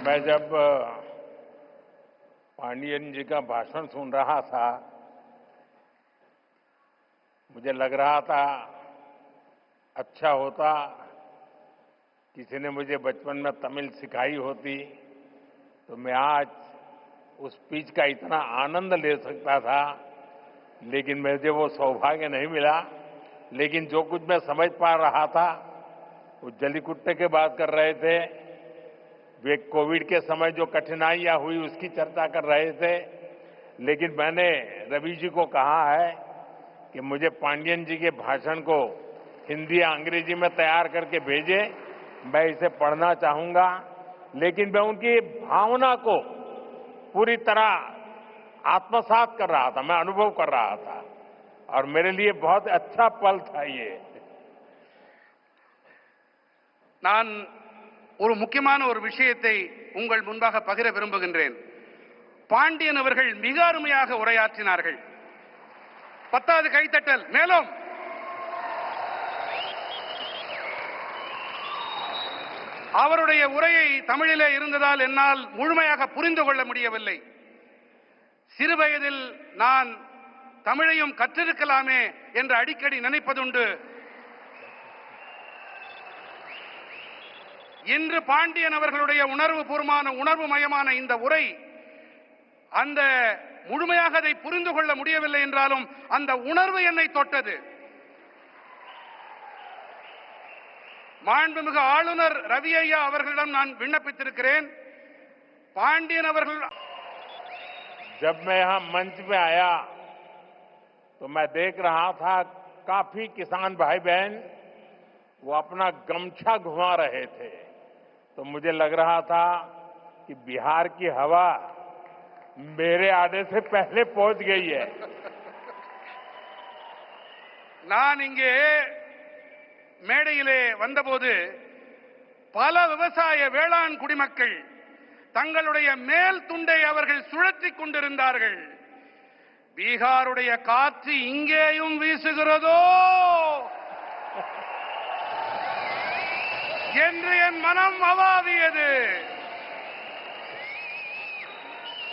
मैं जब पांडियन जी का भाषण सुन रहा था, मुझे लग रहा था अच्छा होता, किसी ने मुझे बचपन में तमिल सिखाई होती तो मैं आज उस स्पीच का इतना आनंद ले सकता था, लेकिन मुझे वो सौभाग्य नहीं मिला। लेकिन जो कुछ मैं समझ पा रहा था, वो जलीकुट्टे के बात कर रहे थे वे कोविड के समय जो कठिनाइयाँ हुई उसकी चर्चा कर रहे थे। लेकिन मैंने रवि जी को कहा है कि मुझे पांडियन जी के भाषण को हिंदी या अंग्रेज़ी में तैयार करके भेजे। मैं इसे पढ़ना चाहूँगा। लेकिन मैं उनकी भावना को पूरी तरह आत्मसात कर रहा था, मैं अनुभव कर रहा था। और मेरे लिए बहुत अच्छा पल था ये। நான் ஒரு முக்கியமான ஒரு விஷயத்தை உங்கள் முன்பாக பகிர விரும்புகின்றேன். பாண்டியன் அவர்கள் மிக அருமையாக உரையாற்றினார்கள். பத்தாவது கைத்தட்டல் மேலும். அவருடைய உரையை தமிழிலே இருந்ததால் என்னால் முழுமையாக புரிந்து கொள்ள முடியவில்லை. சிறுவயதில் நான் தமிழையும் கற்றிருக்கலாமே என்று அடிக்கடி நினைப்பதுண்டு. இன்று பாண்டியன் அவர்களுடைய உணர்வு பூர்வமான உணர்வு மயமான இந்த உரை அந்த முழுமையாக அதை புரிந்து கொள்ள முடியவில்லை என்றாலும் அந்த உணர்வு என்னை தொட்டது மாண்புமிகு ஆளுநர் ரவி ஐயா அவர்களிடம் நான் விண்ணப்பித்திருக்கிறேன் பாண்டியன் அவர்கள் जब मैं यहां मंच में आया तो मैं देख रहा था काफी किसान भाई बहन वो अपना गमछा घुमा रहे थे तो मुझे लग रहा था कि बिहार की हवा मेरे आने से पहले पहुंच गई है நான் இங்கே மேடையிலே வந்தபோது பல விவசாய வேளாண் குடிமக்கள் தங்களுடைய மேல் துண்டை அவர்கள் சுழற்றிக் கொண்டிருந்தார்கள் பீகாருடைய காற்று இங்கேயும் வீசுகிறதோ என்று என் மனம் அவாதியது.